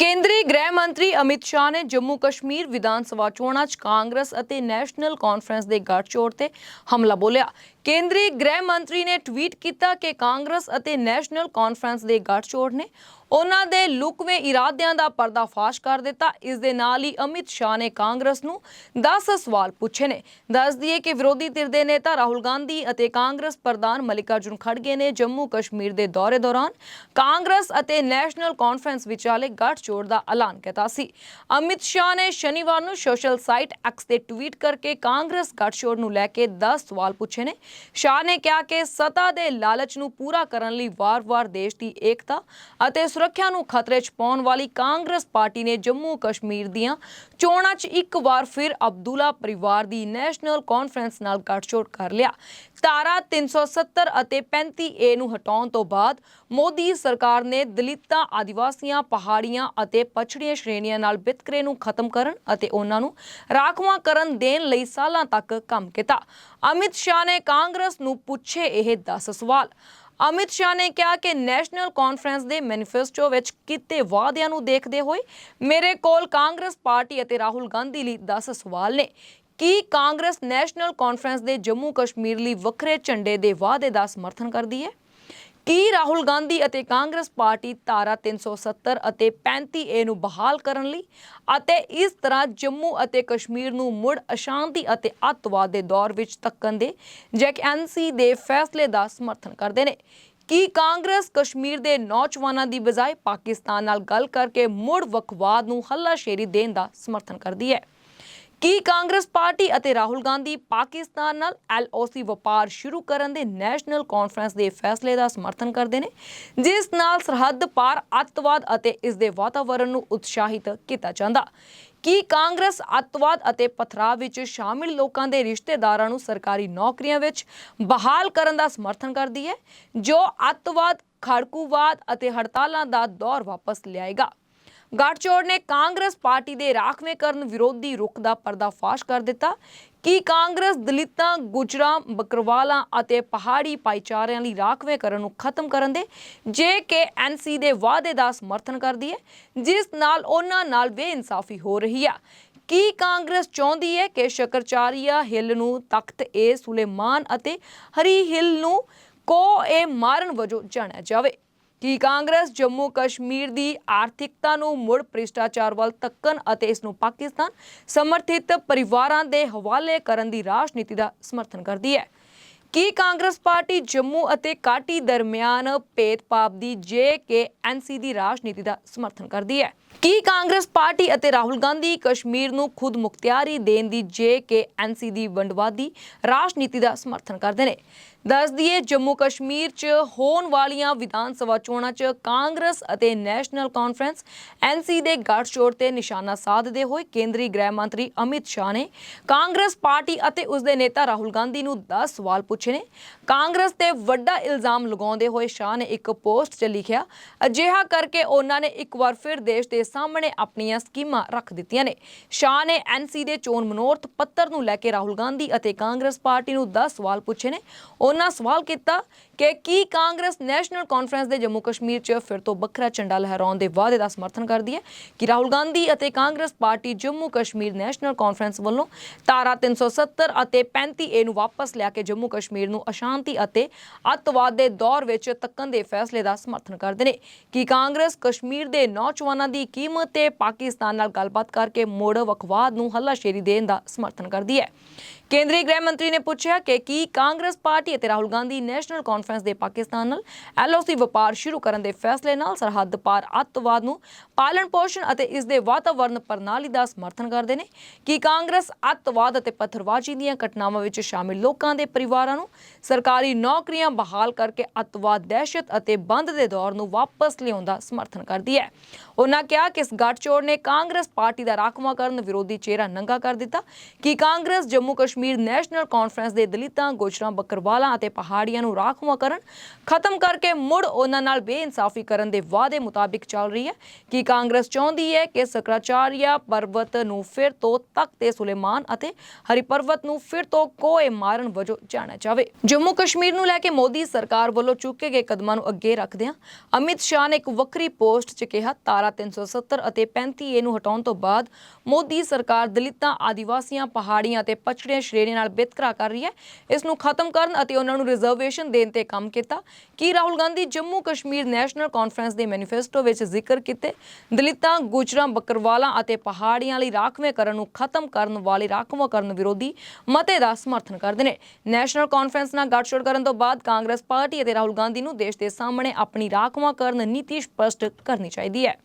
ਕੇਂਦਰੀ ਗ੍ਰਹਿ ਮੰਤਰੀ ਅਮਿਤ ਸ਼ਾਹ ਨੇ ਜੰਮੂ ਕਸ਼ਮੀਰ ਵਿਧਾਨ ਸਭਾ ਚੋਣਾਂ 'ਚ ਕਾਂਗਰਸ ਅਤੇ ਨੈਸ਼ਨਲ ਕਾਨਫਰੰਸ ਦੇ ਗੱਠਜੋੜ ਤੇ ਹਮਲਾ ਬੋਲਿਆ। ਕੇਂਦਰੀ ਗ੍ਰਹਿ ਮੰਤਰੀ ਨੇ ਟਵੀਟ ਕੀਤਾ ਕਿ ਕਾਂਗਰਸ ਅਤੇ ਨੈਸ਼ਨਲ ਕਾਨਫਰੰਸ ਦੇ ਗੱਠਜੋੜ ਨੇ ਉਹਨਾਂ ਦੇ ਲੁਕਵੇਂ ਇਰਾਦਿਆਂ ਦਾ ਪਰਦਾਫਾਸ਼ ਕਰ ਦਿੱਤਾ। ਇਸ ਦੇ ਨਾਲ ਹੀ ਅਮਿਤ ਸ਼ਾਹ ਨੇ ਕਾਂਗਰਸ ਨੂੰ 10 ਸਵਾਲ ਪੁੱਛੇ ਨੇ। ਦੱਸ ਦਈਏ ਕਿ ਵਿਰੋਧੀ ਧਿਰ ਦੇ ਨੇਤਾ ਰਾਹੁਲ ਗਾਂਧੀ ਅਤੇ ਕਾਂਗਰਸ ਪ੍ਰਧਾਨ ਮਲਿਕਾਰਜੁਨ ਖੜਗੇ ਨੇ ਜੰਮੂ ਕਸ਼ਮੀਰ ਦੇ ਦੌਰੇ ਦੌਰਾਨ ਕਾਂਗਰਸ ਅਤੇ ਨੈਸ਼ਨਲ ਕਾਨਫਰੰਸ ਵਿਚਾਲੇ ਗੱਠਜੋੜ ਦਾ ਐਲਾਨ ਕੀਤਾ ਸੀ। ਅਮਿਤ ਸ਼ਾਹ ਨੇ ਸ਼ਨੀਵਾਰ ਨੂੰ ਸੋਸ਼ਲ ਸਾਈਟ ਐਕਸ ਤੇ ਟਵੀਟ ਕਰਕੇ ਕਾਂਗਰਸ ਗੱਠਜੋੜ ਨੂੰ ਲੈ ਕੇ 10 ਸਵਾਲ ਪੁੱਛੇ ਨੇ। ਸ਼ਾਹ ਨੇ ਕਿਹਾ ਕਿ ਸੱਤਾ ਦੇ ਲਾਲਚ ਨੂੰ ਪੂਰਾ ਕਰਨ ਲਈ ਵਾਰ-ਵਾਰ ਦੇਸ਼ ਦੀ ਏਕਤਾ ਅਤੇ ਸੁਰੱਖਿਆ ਨੂੰ ਖਤਰੇ 'ਚ ਪਾਉਣ ਵਾਲੀ ਕਾਂਗਰਸ ਪਾਰਟੀ ਨੇ ਜੰਮੂ ਕਸ਼ਮੀਰ ਦੀਆਂ ਚੋਣਾਂ 'ਚ ਇੱਕ ਵਾਰ ਫਿਰ ਅਬਦੁੱਲਾ ਪਰਿਵਾਰ ਦੀ ਨੈਸ਼ਨਲ ਕਾਨਫਰੰਸ ਨਾਲ ਗੱਠਜੋੜ ਕਰ ਲਿਆ। ਧਾਰਾ 370 ਅਤੇ 35 ਏ ਨੂੰ ਹਟਾਉਣ ਤੋਂ ਬਾਅਦ ਮੋਦੀ ਸਰਕਾਰ ਨੇ ਦਲਿਤਾਂ, ਆਦੀਵਾਸੀਆਂ, ਪਹਾੜੀਆਂ ਅਤੇ ਪਛੜੀਆਂ ਸ਼੍ਰੇਣੀਆਂ ਨਾਲ ਵਿਤਕਰੇ ਨੂੰ ਖਤਮ ਕਰਨ ਅਤੇ ਉਹਨਾਂ ਨੂੰ ਰਾਖਵਾਂ ਕਰਨ ਦੇਣ ਲਈ ਸਾਲਾਂ ਤੱਕ ਕੰਮ ਕੀਤਾ। ਅਮਿਤ ਸ਼ਾਹ ਨੇ ਕਾਂਗਰਸ ਨੂੰ ਪੁੱਛੇ ਇਹ 10 ਸਵਾਲ। ਅਮਿਤ ਸ਼ਾਹ ਨੇ ਕਿਹਾ ਕਿ ਨੈਸ਼ਨਲ ਕਾਨਫਰੰਸ ਦੇ ਮੈਨੀਫੈਸਟੋ ਵਿੱਚ ਕੀਤੇ ਵਾਅਦਿਆਂ ਨੂੰ ਦੇਖਦੇ ਹੋਏ ਮੇਰੇ ਕੋਲ ਕਾਂਗਰਸ ਪਾਰਟੀ ਅਤੇ ਰਾਹੁਲ ਗਾਂਧੀ ਲਈ 10 ਸਵਾਲ ਨੇ। ਕੀ ਕਾਂਗਰਸ ਨੈਸ਼ਨਲ ਕਾਨਫਰੰਸ ਦੇ ਜੰਮੂ ਕਸ਼ਮੀਰ ਲਈ ਵੱਖਰੇ ਝੰਡੇ ਦੇ ਵਾਅਦੇ ਦਾ ਸਮਰਥਨ ਕਰਦੀ ਹੈ? ਕੀ ਰਾਹੁਲ ਗਾਂਧੀ ਅਤੇ ਕਾਂਗਰਸ ਪਾਰਟੀ ਧਾਰਾ 370 ਅਤੇ 35 ਏ ਨੂੰ ਬਹਾਲ ਕਰਨ ਲਈ ਅਤੇ ਇਸ ਤਰ੍ਹਾਂ ਜੰਮੂ ਅਤੇ ਕਸ਼ਮੀਰ ਨੂੰ ਮੁੜ ਅਸ਼ਾਂਤੀ ਅਤੇ ਅੱਤਵਾਦ ਦੇ ਦੌਰ ਵਿੱਚ ਧੱਕਣ ਦੇ ਜੈਕ ਐਨਸੀ ਦੇ ਫੈਸਲੇ ਦਾ ਸਮਰਥਨ ਕਰਦੇ ਨੇ? ਕੀ ਕਾਂਗਰਸ ਕਸ਼ਮੀਰ ਦੇ ਨੌਜਵਾਨਾਂ ਦੀ ਬਜਾਏ ਪਾਕਿਸਤਾਨ ਨਾਲ ਗੱਲ ਕਰਕੇ ਮੁੜ ਵਕਵਾਦ ਨੂੰ ਹੱਲਾਸ਼ੇਰੀ ਦੇਣ ਦਾ ਸਮਰਥਨ ਕਰਦੀ ਹੈ? ਕੀ ਕਾਂਗਰਸ ਪਾਰਟੀ ਅਤੇ ਰਾਹੁਲ ਗਾਂਧੀ ਪਾਕਿਸਤਾਨ ਨਾਲ ਐਲਓਸੀ ਵਪਾਰ ਸ਼ੁਰੂ ਕਰਨ ਦੇ ਨੈਸ਼ਨਲ ਕਾਨਫਰੰਸ ਦੇ ਫੈਸਲੇ ਦਾ ਸਮਰਥਨ ਕਰਦੇ ਨੇ, ਜਿਸ ਨਾਲ ਸਰਹੱਦ ਪਾਰ ਅੱਤਵਾਦ ਅਤੇ ਇਸ ਦੇ ਵਾਤਾਵਰਣ ਨੂੰ ਉਤਸ਼ਾਹਿਤ ਕੀਤਾ ਜਾਂਦਾ। ਕੀ ਕਾਂਗਰਸ ਅੱਤਵਾਦ ਅਤੇ ਪਥਰਾਵ ਵਿੱਚ ਸ਼ਾਮਿਲ ਲੋਕਾਂ ਦੇ ਰਿਸ਼ਤੇਦਾਰਾਂ ਨੂੰ ਸਰਕਾਰੀ ਨੌਕਰੀਆਂ ਵਿੱਚ ਬਹਾਲ ਕਰਨ ਦਾ ਸਮਰਥਨ ਕਰਦੀ ਹੈ, ਜੋ ਅੱਤਵਾਦ, ਖੜਕੂਵਾਦ ਅਤੇ ਹੜਤਾਲਾਂ ਦਾ ਦੌਰ ਵਾਪਸ ਲਿਆਏਗਾ? ਗੱਠਜੋੜ ਨੇ ਕਾਂਗਰਸ ਪਾਰਟੀ ਦੇ ਰਾਖਵੇਂਕਰਨ ਵਿਰੋਧੀ ਰੁਖ ਦਾ ਪਰਦਾਫਾਸ਼ ਕਰ ਦਿੱਤਾ। ਕਿ ਕਾਂਗਰਸ ਦਲਿਤਾਂ ਗੁਜਰਾਂ ਬੱਕਰਵਾਲਾਂ ਅਤੇ ਪਹਾੜੀ ਭਾਈਚਾਰਿਆਂ ਲਈ ਰਾਖਵੇਂਕਰਨ ਨੂੰ ਖਤਮ ਕਰਨ ਦੇ? ਜੇਕੇਐਨਸੀ ਦੇ ਵਾਅਦੇ ਦਾ ਸਮਰਥਨ ਕਰਦੀ ਹੈ, ਜਿਸ ਨਾਲ ਉਹਨਾਂ ਨਾਲ ਬੇਇਨਸਾਫੀ ਹੋ ਰਹੀ ਆ। ਕੀ ਕਾਂਗਰਸ ਚਾਹੁੰਦੀ ਹੈ ਕਿ ਸ਼ਕਰਚਾਰੀਆ ਹਿੱਲ ਨੂੰ ਤਖਤ ਏ ਸੁਲੇਮਾਨ ਅਤੇ ਹਰੀ ਹਿੱਲ ਨੂੰ ਕੋ ਏ ਮਾਰਨ ਵਜੋਂ ਜਾਣਿਆ ਜਾਵੇ? ਕੀ ਕਾਂਗਰਸ ਜੰਮੂ ਕਸ਼ਮੀਰ ਦੀ ਆਰਥਿਕਤਾ ਨੂੰ ਮੁੜ ਭ੍ਰਿਸ਼ਟਾਚਾਰ ਵੱਲ ਧੱਕਣ ਅਤੇ ਇਸ ਨੂੰ ਪਾਕਿਸਤਾਨ ਸਮਰਥਿਤ ਪਰਿਵਾਰਾਂ ਦੇ ਹਵਾਲੇ ਕਰਨ ਦੀ ਰਾਜਨੀਤੀ ਦਾ ਸਮਰਥਨ ਕਰਦੀ ਹੈ। ਕੀ ਕਾਂਗਰਸ ਪਾਰਟੀ ਜੰਮੂ ਅਤੇ ਕਾਟੀ ਦਰਮਿਆਨ ਭੇਦਭਾਵ ਦੀ ਜੇ ਕੇ ਜੇਕੇਐਨਸੀ ਦੀ ਰਾਜਨੀਤੀ ਦਾ ਸਮਰਥਨ ਕਰਦੀ ਹੈ? ਕੀ ਕਾਂਗਰਸ ਪਾਰਟੀ ਅਤੇ ਰਾਹੁਲ ਗਾਂਧੀ ਕਸ਼ਮੀਰ ਨੂੰ ਖੁਦ ਮੁਖਤਿਆਰੀ ਦੇਣ ਦੀ ਜੇ ਕੇ ਜੇਕੇਐਨਸੀ ਦੀ ਵੰਡਵਾਦੀ ਰਾਜਨੀਤੀ ਦਾ ਸਮਰਥਨ ਕਰਦੇ ਨੇ? ਦੱਸ ਦਈਏ, ਜੰਮੂ ਕਸ਼ਮੀਰ 'ਚ ਹੋਣ ਵਾਲੀਆਂ ਵਿਧਾਨ ਸਭਾ ਚੋਣਾਂ 'ਚ ਕਾਂਗਰਸ ਅਤੇ ਨੈਸ਼ਨਲ ਕਾਨਫਰੰਸ ਐਨਸੀ ਦੇ ਗੱਠਜੋੜ ਤੇ ਨਿਸ਼ਾਨਾ ਸਾਧਦੇ ਹੋਏ ਕੇਂਦਰੀ ਗ੍ਰਹਿ ਮੰਤਰੀ ਅਮਿਤ ਸ਼ਾਹ ਨੇ ਕਾਂਗਰਸ ਪਾਰਟੀ ਅਤੇ ਉਸ ਦੇ ਨੇਤਾ ਰਾਹੁਲ ਗਾਂਧੀ ਨੂੰ 10 ਸਵਾਲ ਪੁੱਛੇ। ਨੇ। ਕਾਂਗਰਸ ਤੇ ਵੱਡਾ ਇਲਜ਼ਾਮ ਲਗਾਉਂਦੇ ਹੋਏ ਸ਼ਾਹ ਨੇ ਇੱਕ ਪੋਸਟ 'ਚ ਲਿਖਿਆ, ਅਜਿਹਾ ਕਰਕੇ ਉਹਨਾਂ ਨੇ ਇੱਕ ਵਾਰ ਫਿਰ ਦੇਸ਼ ਦੇ ਸਾਹਮਣੇ ਆਪਣੀਆਂ ਸਕੀਮਾਂ ਰੱਖ ਦਿੱਤੀਆਂ ਨੇ। ਸ਼ਾਹ ਨੇ ਐਨਸੀ ਦੇ ਚੋਣ ਮਨੋਰਥ ਪੱਤਰ ਨੂੰ ਲੈ ਕੇ ਰਾਹੁਲ ਗਾਂਧੀ ਅਤੇ ਕਾਂਗਰਸ ਪਾਰਟੀ ਨੂੰ 10 ਸਵਾਲ ਪੁੱਛੇ ਨੇ। ਉਹਨਾਂ ਸਵਾਲ ਕੀਤਾ ਕਿ ਕੀ ਕਾਂਗਰਸ ਨੈਸ਼ਨਲ ਕਾਨਫਰੰਸ ਦੇ ਜੰਮੂ ਕਸ਼ਮੀਰ 'ਚ ਫਿਰ ਤੋਂ ਵੱਖਰਾ ਝੰਡਾ ਲਹਿਰਾਉਣ ਦੇ ਵਾਅਦੇ ਦਾ ਸਮਰਥਨ ਕਰਦੀ ਹੈ? ਕਿ ਰਾਹੁਲ ਗਾਂਧੀ ਅਤੇ Congress party Jammu Kashmir national conference ਵੱਲੋਂ ਧਾਰਾ 370 ਅਤੇ 35 ਏ ਨੂੰ ਵਾਪਸ ਲਿਆ ਕੇ ਜੰਮੂ ਕਸ਼ਮੀਰ ਕਸ਼ਮੀਰ ਨੂੰ ਅਸ਼ਾਂਤੀ ਅਤੇ ਅੱਤਵਾਦ ਦੇ ਦੌਰ ਵਿੱਚ ਤੱਕਣ ਦੇ ਫੈਸਲੇ ਦਾ ਸਮਰਥਨ ਕਰਦੇ ਨੇ। ਕਿ ਕਾਂਗਰਸ ਕਸ਼ਮੀਰ ਦੇ ਨੌਜਵਾਨਾਂ ਦੀ ਕੀਮਤ ਤੇ ਪਾਕਿਸਤਾਨ ਨਾਲ ਗੱਲਬਾਤ ਕਰਕੇ ਮੋੜ ਵਖਵਾਦ ਨੂੰ ਹੱਲਾਸ਼ੇਰੀ ਦੇਣ ਦਾ ਸਮਰਥਨ ਕਰਦੀ ਹੈ? ਕੇਂਦਰੀ ਗ੍ਰਹਿ ਮੰਤਰੀ ਨੇ ਪੁੱਛਿਆ ਕਿ ਕੀ ਕਾਂਗਰਸ ਪਾਰਟੀ ਅਤੇ ਰਾਹੁਲ ਗਾਂਧੀ ਨੈਸ਼ਨਲ ਕਾਨਫਰੰਸ ਦੇ ਪਾਕਿਸਤਾਨ ਨਾਲ ਐਲਓਸੀ ਵਪਾਰ ਸ਼ੁਰੂ ਕਰਨ ਦੇ ਫੈਸਲੇ ਨਾਲ ਸਰਹੱਦ ਪਾਰ ਅੱਤਵਾਦ ਨੂੰ ਪਾਲਣ ਪੋਸ਼ਣ ਅਤੇ ਇਸ ਦੇ ਵਾਤਾਵਰਣ ਪ੍ਰਣਾਲੀ ਦਾ ਸਮਰਥਨ ਕਰਦੇ ਨੇ। ਕੀ ਕਾਂਗਰਸ ਅੱਤਵਾਦ ਅਤੇ ਪੱਥਰਬਾਜ਼ੀ ਦੀਆਂ ਘਟਨਾਵਾਂ ਵਿੱਚ ਸ਼ਾਮਿਲ ਲੋਕਾਂ ਦੇ ਪਰਿਵਾਰਾਂ ਨੂੰ ਸਰਕਾਰੀ ਨੌਕਰੀਆਂ ਬਹਾਲ ਕਰਕੇ ਅੱਤਵਾਦ, ਦਹਿਸ਼ਤ ਅਤੇ ਬੰਦ ਦੇ ਦੌਰ ਨੂੰ ਵਾਪਸ ਲਿਆਉਣ ਦਾ ਸਮਰਥਨ ਕਰਦੀ ਹੈ। ਉਹਨਾਂ ਕਿਹਾ ਕਿ ਇਸ ਗੱਠਜੋੜ ਨੇ ਕਾਂਗਰਸ ਪਾਰਟੀ ਦਾ ਰਾਖਵਾਂਕਰਨ ਵਿਰੋਧੀ ਚਿਹਰਾ ਨੰਗਾ ਕਰ ਦਿੱਤਾ। ਕਿ ਕਾਂਗਰਸ ਜੰਮੂ ਕਸ਼ਮੀਰ ਕਸ਼ਮੀਰ ਨੈਸ਼ਨਲ ਕਾਨਫਰੰਸ ਦੇ ਦਲਿਤਾਂ ਗੁਜਰਾਂ ਬੱਕਰਵਾਲਾਂ ਅਤੇ ਪਹਾੜੀਆਂ ਨੂੰ ਰਾਖਵਾਂ ਕਰਨ, ਖਤਮ ਕਰਕੇ ਮੁੜ ਉਹਨਾਂ ਨਾਲ ਬੇਇਨਸਾਫੀ ਕਰਨ ਦੇ ਵਾਅਦੇ ਮੁਤਾਬਿਕ ਚੱਲ ਰਹੀ ਹੈ। ਕਿ ਕਾਂਗਰਸ ਚਾਹੁੰਦੀ ਹੈ ਕਿ ਸਕਰਾਚਾਰੀਆ ਪਰਬਤ ਨੂੰ ਫਿਰ ਤੋਂ ਤਖਤ ਸੁਲੇਮਾਨ ਅਤੇ ਹਰੀ ਪਰਬਤ ਨੂੰ ਫਿਰ ਤੋਂ ਕੋਏ ਮਾਰਨ ਵਜੋਂ ਜਾਣਿਆ ਜਾਵੇ? ਜੰਮੂ ਕਸ਼ਮੀਰ ਨੂੰ ਲੈ ਕੇ ਮੋਦੀ ਸਰਕਾਰ ਵੱਲੋਂ ਚੁੱਕੇ ਗਏ ਕਦਮਾਂ ਨੂੰ ਅੱਗੇ ਰੱਖਦਿਆਂ ਅਮਿਤ ਸ਼ਾਹ ਨੇ ਇੱਕ ਵੱਖਰੀ ਪੋਸਟ 'ਚ ਕਿਹਾ, ਤਾਰਾ 370 ਅਤੇ 35 ਏ ਨੂੰ ਹਟਾਉਣ ਤੋਂ ਬਾਅਦ ਮੋਦੀ ਸਰਕਾਰ ਦਲਿਤਾਂ, ਆਦੀਵਾਸੀਆਂ, ਪਹਾੜੀਆਂ ਅਤੇ ਪਛੜੀਆਂ ਸ਼੍ਰੇਣੀ ਨਾਲ ਵਿਤਕਰਾ ਕਰ ਰਹੀ ਹੈ। ਇਸ ਨੂੰ ਖਤਮ ਕਰਨ ਅਤੇ ਉਹਨਾਂ ਨੂੰ ਰਿਜ਼ਰਵੇਸ਼ਨ ਦੇਣ ਤੇ ਕੰਮ ਕੀਤਾ। ਕੀ ਰਾਹੁਲ ਗਾਂਧੀ ਜੰਮੂ ਕਸ਼ਮੀਰ ਨੈਸ਼ਨਲ ਕਾਨਫਰੰਸ ਦੇ ਮੈਨੀਫੈਸਟੋ ਵਿੱਚ ਜ਼ਿਕਰ ਕੀਤੇ? ਦਲਿਤਾਂ, ਗੁਜਰਾਂ, ਬੱਕਰਵਾਲਾਂ ਅਤੇ ਪਹਾੜੀਆਂ ਲਈ ਰਾਖਵੇਂਕਰਨ ਨੂੰ ਖਤਮ ਕਰਨ ਵਾਲੇ ਰਾਖਵਾਂਕਰਨ ਵਿਰੋਧੀ ਮਤੇ ਦਾ ਸਮਰਥਨ ਕਰਦੇ ਨੇ। ਨੈਸ਼ਨਲ ਕਾਨਫਰੰਸ ਨਾਲ ਗੱਠਜੋੜ ਕਰਨ ਤੋਂ ਬਾਅਦ ਕਾਂਗਰਸ ਪਾਰਟੀ ਅਤੇ ਰਾਹੁਲ ਗਾਂਧੀ ਨੂੰ ਦੇਸ਼ ਦੇ ਸਾਹਮਣੇ ਆਪਣੀ ਰਾਖਵਾਂਕਰਨ ਨੀਤੀ ਸਪਸ਼ਟ ਕਰਨੀ ਚਾਹੀਦੀ ਹੈ।